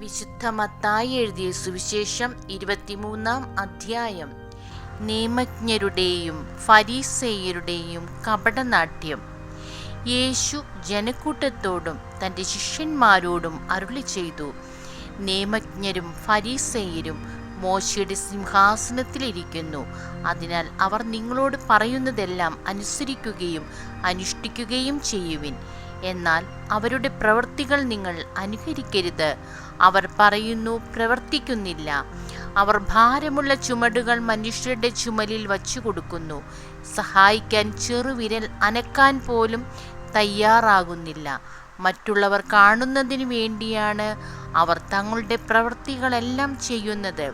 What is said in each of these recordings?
വിശുദ്ധ മത്തായി എഴുതിയ സുവിശേഷം ഇരുപത്തിമൂന്നാം അധ്യായം. നിയമജ്ഞരുടെയും ഫരീസേയരുടെയും കപടനാട്യം. യേശു ജനക്കൂട്ടത്തോടും തന്റെ ശിഷ്യന്മാരോടും അരുളി ചെയ്തു. നിയമജ്ഞരും ഫരീസേയരും മോശയുടെ സിംഹാസനത്തിലിരിക്കുന്നു. അതിനാൽ അവർ നിങ്ങളോട് പറയുന്നതെല്ലാം അനുസരിക്കുകയും അനുഷ്ഠിക്കുകയും ചെയ്യുവിൻ. എന്നാൽ അവരുടെ പ്രവൃത്തികൾ നിങ്ങൾ അനുകരിക്കരുത്. അവർ പറയുന്നു പ്രവർത്തിക്കുന്നില്ല. അവർ ഭാരമുള്ള ചുമടുകൾ മനുഷ്യരുടെ ചുമലിൽ വച്ചു കൊടുക്കുന്നു. സഹായിക്കാൻ ചെറുവിരൽ അനക്കാൻ പോലും തയ്യാറാകുന്നില്ല. മറ്റുള്ളവർ കാണുന്നതിന് വേണ്ടിയാണ് അവർ തങ്ങളുടെ പ്രവൃത്തികളെല്ലാം ചെയ്യുന്നത്.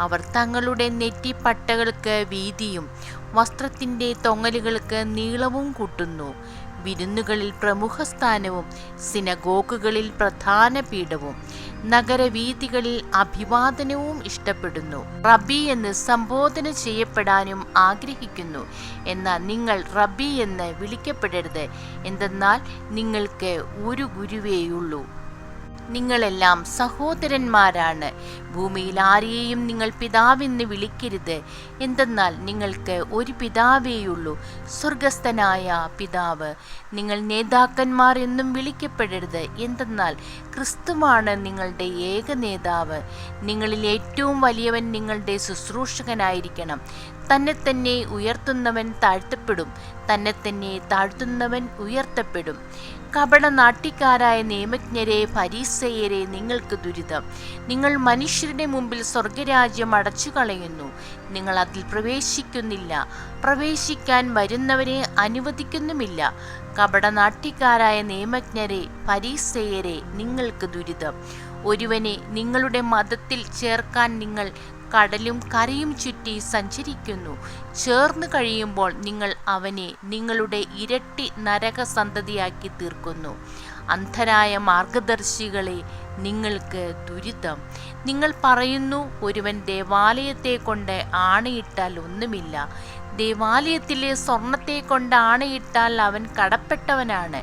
അവർ തങ്ങളുടെ നെറ്റിപ്പട്ടകൾക്ക് വീതിയും വസ്ത്രത്തിന്റെ തൊങ്ങലുകൾക്ക് നീളവും കൂട്ടുന്നു. വിരുന്നുകളിൽ പ്രമുഖ സ്ഥാനവും സിനഗോഗുകളിൽ പ്രധാന പീഠവും നഗരവീഥികളിൽ അഭിവാദനവും ഇഷ്ടപ്പെടുന്നു. റബി എന്ന് സംബോധന ചെയ്യപ്പെടാനും ആഗ്രഹിക്കുന്നു. എന്നാൽ നിങ്ങൾ റബി എന്ന് വിളിക്കപ്പെടരുത്. എന്തെന്നാൽ നിങ്ങൾക്ക് ഒരു ഗുരുവേയുള്ളൂ നിങ്ങളെല്ലാം സഹോദരന്മാരാണ്. ഭൂമിയിൽ ആരെയും നിങ്ങൾ പിതാവെന്ന് വിളിക്കരുത്. എന്തെന്നാൽ നിങ്ങൾക്ക് ഒരു പിതാവേയുള്ളൂ സ്വർഗസ്ഥനായ പിതാവ്. നിങ്ങൾ നേതാക്കന്മാർ എന്നും വിളിക്കപ്പെടരുത്. എന്തെന്നാൽ ക്രിസ്തുവാണ് നിങ്ങളുടെ ഏക നേതാവ്. നിങ്ങളിൽ ഏറ്റവും വലിയവൻ നിങ്ങളുടെ ശുശ്രൂഷകനായിരിക്കണം. തന്നെ തന്നെ ഉയർത്തുന്നവൻ താഴ്ത്തപ്പെടും തന്നെ തന്നെ താഴ്ത്തുന്നവൻ ഉയർത്തപ്പെടും. കപട നാട്ടിക്കാരായ നിയമജ്ഞരെ പരീസയരെ നിങ്ങൾക്ക് ദുരിതം. നിങ്ങൾ മനുഷ്യരുടെ മുമ്പിൽ സ്വർഗരാജ്യം അടച്ചു കളയുന്നു നിങ്ങൾ അതിൽ പ്രവേശിക്കുന്നില്ല. പ്രവേശിക്കാൻ വരുന്നവരെ അനുവദിക്കുന്നുമില്ല. കപട നാട്ടിക്കാരായ നിയമജ്ഞരെ പരീസയരെ നിങ്ങൾക്ക് ദുരിതം. ഒരുവനെ നിങ്ങളുടെ മതത്തിൽ ചേർക്കാൻ നിങ്ങൾ കടലും കരയും ചുറ്റി സഞ്ചരിക്കുന്നു. ചേർന്ന് കഴിയുമ്പോൾ നിങ്ങൾ അവനെ നിങ്ങളുടെ ഇരട്ടി നരക സന്തതിയാക്കി തീർക്കുന്നു. അന്ധരായ മാർഗദർശികളെ നിങ്ങൾക്ക് ദുരിതം. നിങ്ങൾ പറയുന്നു ഒരുവൻ ദേവാലയത്തെ കൊണ്ട് ആണയിട്ടാൽ ഒന്നുമില്ല. ദേവാലയത്തിലെ സ്വർണത്തെ കൊണ്ട് ആണയിട്ടാൽ അവൻ കടപ്പെട്ടവനാണ്.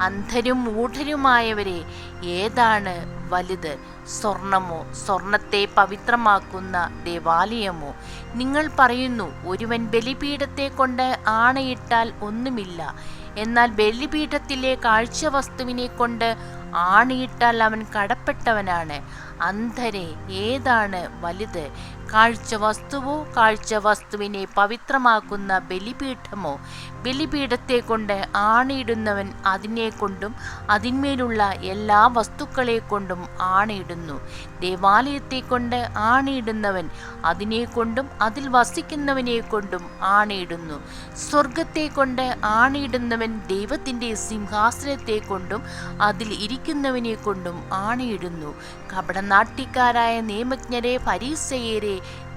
അന്ധരും മൂഢരുമായവരെ ഏതാണ് വലുത്? സ്വർണമോ? സ്വർണത്തെ പവിത്രമാക്കുന്ന ദേവാലയമോ? നിങ്ങൾ പറയുന്നു ഒരുവൻ ബലിപീഠത്തെ കൊണ്ട് ആണയിട്ടാൽ ഒന്നുമില്ല. എന്നാൽ ബലിപീഠത്തിലെ കാഴ്ച വസ്തുവിനെ കൊണ്ട് ആണിയിട്ടാൽ അവൻ കടപ്പെട്ടവനാണ്. അന്ധരെ ഏതാണ് വലുത്? കാഴ്ചവസ്തുവോ കാഴ്ചവസ്തുവിനെ പവിത്രമാക്കുന്ന ബലിപീഠമോ ബലിപീഠത്തെ കൊണ്ട് ആണിയിടുന്നവൻ അതിനെ കൊണ്ടും അതിന്മേലുള്ള എല്ലാ വസ്തുക്കളെ കൊണ്ടും ആണിയിടുന്നു. ദേവാലയത്തെ കൊണ്ട് ആണിയിടുന്നവൻ അതിനെ കൊണ്ടും അതിൽ വസിക്കുന്നവനെ കൊണ്ടും ആണിയിടുന്നു. സ്വർഗത്തെ കൊണ്ട് ആണിയിടുന്നവൻ ദൈവത്തിന്റെ സിംഹാസനത്തെ കൊണ്ടും അതിൽ ഇരിക്കുന്നവനെ കൊണ്ടും ആണിയിടുന്നു. കപടനാട്ടിക്കാരായ നിയമജ്ഞരെ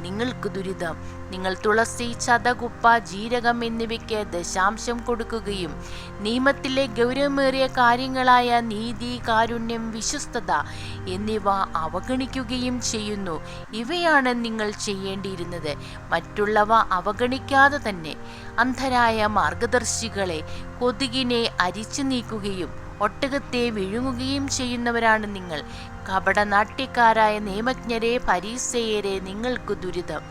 നിങ്ങൾക്ക് ദുരിതം. നിങ്ങൾ തുളസി ചതകുപ്പ ജീരകം എന്നിവയ്ക്ക് ദശാംശം കൊടുക്കുകയും നിയമത്തിലെ ഗൗരവമേറിയ കാര്യങ്ങളായ നീതി കാരുണ്യം വിശ്വസ്തത എന്നിവ അവഗണിക്കുകയും ചെയ്യുന്നു. ഇവയാണ് നിങ്ങൾ ചെയ്യേണ്ടിയിരുന്നത്. മറ്റുള്ളവ അവഗണിക്കാതെ തന്നെ അന്ധരായ മാർഗദർശികളെ കൊതുകിനെ അരിച്ചു നീക്കുകയും ഒട്ടകത്തെ വിഴുങ്ങുകയും ചെയ്യുന്നവരാണ് നിങ്ങൾ. കപടനാട്യക്കാരായ നിയമജ്ഞരെ പരീസയരെ നിങ്ങൾക്ക് ദുരിതം.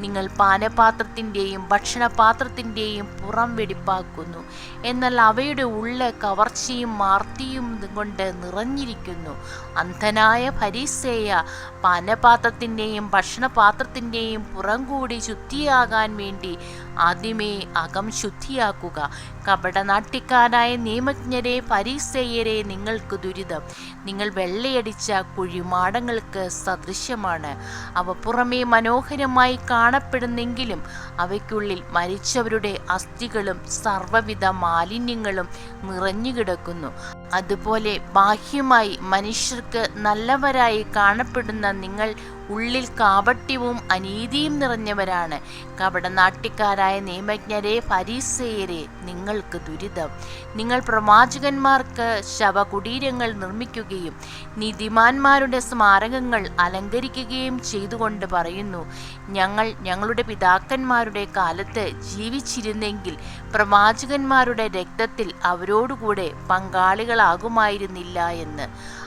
നിങ്ങൾ പാനപാത്രത്തിന്റെയും ഭക്ഷണപാത്രത്തിന്റെയും പുറം വെടിപ്പാക്കുന്നു. എന്നാൽ അവയുടെ ഉള്ള കവർച്ചയും മാർത്തിയും കൊണ്ട് നിറഞ്ഞിരിക്കുന്നു. അന്ധനായ പരീസേയ പാനപാത്രത്തിന്റെയും ഭക്ഷണപാത്രത്തിന്റെയും പുറം കൂടി ശുദ്ധിയാകാൻ വേണ്ടി ആദ്യമേ അകം ശുദ്ധിയാക്കുക. കപടനാട്ടിക്കാരായ നിയമജ്ഞരെ പരീസേയരെ നിങ്ങൾക്ക് ദുരിതം. നിങ്ങൾ വെള്ളയടിച്ച കുഴിമാടങ്ങൾക്ക് സദൃശ്യമാണ്. അവ പുറമേ മനോഹരമായി കാണപ്പെടുന്നെങ്കിലും അവയ്ക്കുള്ളിൽ മരിച്ചവരുടെ അസ്ഥികളും സർവവിധ മാലിന്യങ്ങളും നിറഞ്ഞുകിടക്കുന്നു. അതുപോലെ ബാഹ്യമായി മനുഷ്യർക്ക് നല്ലവരായി കാണപ്പെടുന്ന നിങ്ങൾ ഉള്ളിൽ കാപട്യവും അനീതിയും നിറഞ്ഞവരാണ്. കപടനാട്ടിക്കാരായ നിയമജ്ഞരെ ഫരീസേയരെ നിങ്ങൾക്ക് ദുരിതം. നിങ്ങൾ പ്രവാചകന്മാർക്ക് ശവകുടീരങ്ങൾ നിർമ്മിക്കുകയും നീതിമാന്മാരുടെ സ്മാരകങ്ങൾ അലങ്കരിക്കുകയും ചെയ്തുകൊണ്ട് പറയുന്നു ഞങ്ങൾ ഞങ്ങളുടെ പിതാക്കന്മാരുടെ കാലത്ത് ജീവിച്ചിരുന്നെങ്കിൽ പ്രവാചകന്മാരുടെ രക്തത്തിൽ അവരോടുകൂടെ പങ്കാളികളായി സന്താനങ്ങളാകുമായിരുന്നില്ല എന്ന്.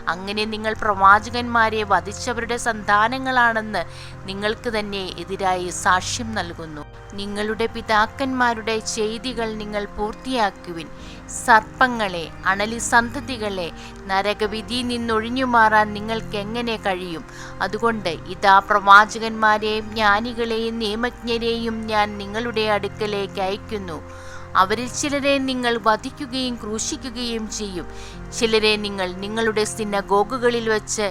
അങ്ങനെ നിങ്ങൾ പ്രവാചകന്മാരെ വധിച്ചവരുടെ സന്താനങ്ങളാണെന്ന് നിങ്ങൾക്ക് തന്നെ എതിരായി സാക്ഷ്യം നൽകുന്നു. നിങ്ങളുടെ പിതാക്കന്മാരുടെ ചെയ്തികൾ നിങ്ങൾ പൂർത്തിയാക്കുവിൻ. സർപ്പങ്ങളെ അണലി സന്തതികളെ നരകവിധി നിന്നൊഴിഞ്ഞു മാറാൻ നിങ്ങൾക്ക് എങ്ങനെ കഴിയും? അതുകൊണ്ട് ഇതാ പ്രവാചകന്മാരെയും ജ്ഞാനികളെയും നിയമജ്ഞരെയും ഞാൻ നിങ്ങളുടെ അടുക്കലേക്ക് അയക്കുന്നു. അവരിൽ ചിലരെ നിങ്ങൾ വധിക്കുകയും ക്രൂശിക്കുകയും ചെയ്യും. ചിലരെ നിങ്ങൾ നിങ്ങളുടെ സിനഗോഗുകളിൽ വെച്ച്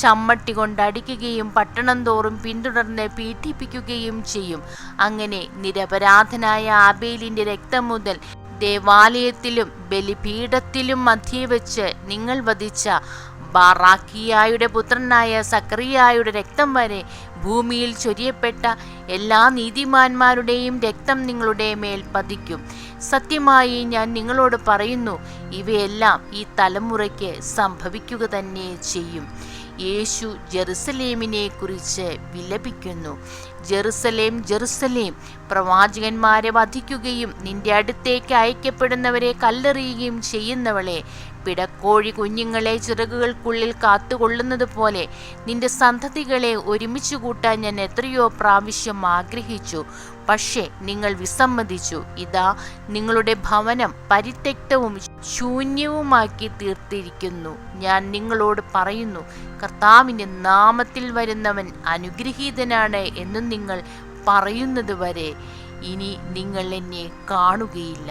ചമ്മട്ടി കൊണ്ടടിക്കുകയും പട്ടണം തോറും പിന്തുടർന്ന് പീഡിപ്പിക്കുകയും ചെയ്യും. അങ്ങനെ നിരപരാധനായ ആബേലിന്റെ രക്തം മുതൽ ദേവാലയത്തിലും ബലിപീഠത്തിലും മധ്യേ വെച്ച് നിങ്ങൾ വധിച്ച ബാറാക്കിയായുടെ പുത്രനായ സക്രിയായുടെ രക്തം വരെ ഭൂമിയിൽ ചൊരിയപ്പെട്ട എല്ലാ നീതിമാന്മാരുടെയും രക്തം നിങ്ങളുടെ മേൽ പതിക്കും. സത്യമായി ഞാൻ നിങ്ങളോട് പറയുന്നു ഇവയെല്ലാം ഈ തലമുറയ്ക്ക് സംഭവിക്കുക തന്നെ ചെയ്യും. യേശു ജെറുസലേമിനെ കുറിച്ച് വിലപിക്കുന്നു. ജെറുസലേം ജെറുസലേം പ്രവാചകന്മാരെ വധിക്കുകയും നിന്റെ അടുത്തേക്ക് അയക്കപ്പെടുന്നവരെ കല്ലെറിയുകയും ചെയ്യുന്നവളെ പിടക്കോഴി കുഞ്ഞുങ്ങളെ ചിറകുകൾക്കുള്ളിൽ കാത്തുകൊള്ളുന്നത് പോലെ നിന്റെ സന്തതികളെ ഒരുമിച്ച് കൂട്ടാൻ ഞാൻ എത്രയോ പ്രാവശ്യം ആഗ്രഹിച്ചു. പക്ഷേ നിങ്ങൾ വിസമ്മതിച്ചു. ഇതാ നിങ്ങളുടെ ഭവനം പരിത്യക്തവും ശൂന്യവുമാക്കി തീർത്തിരിക്കുന്നു. ഞാൻ നിങ്ങളോട് പറയുന്നു കർത്താവിന്റെ നാമത്തിൽ വരുന്നവൻ അനുഗ്രഹീതനാണ് എന്നും നിങ്ങൾ പറയുന്നത് വരെ ഇനി നിങ്ങൾ എന്നെ കാണുകയില്ല.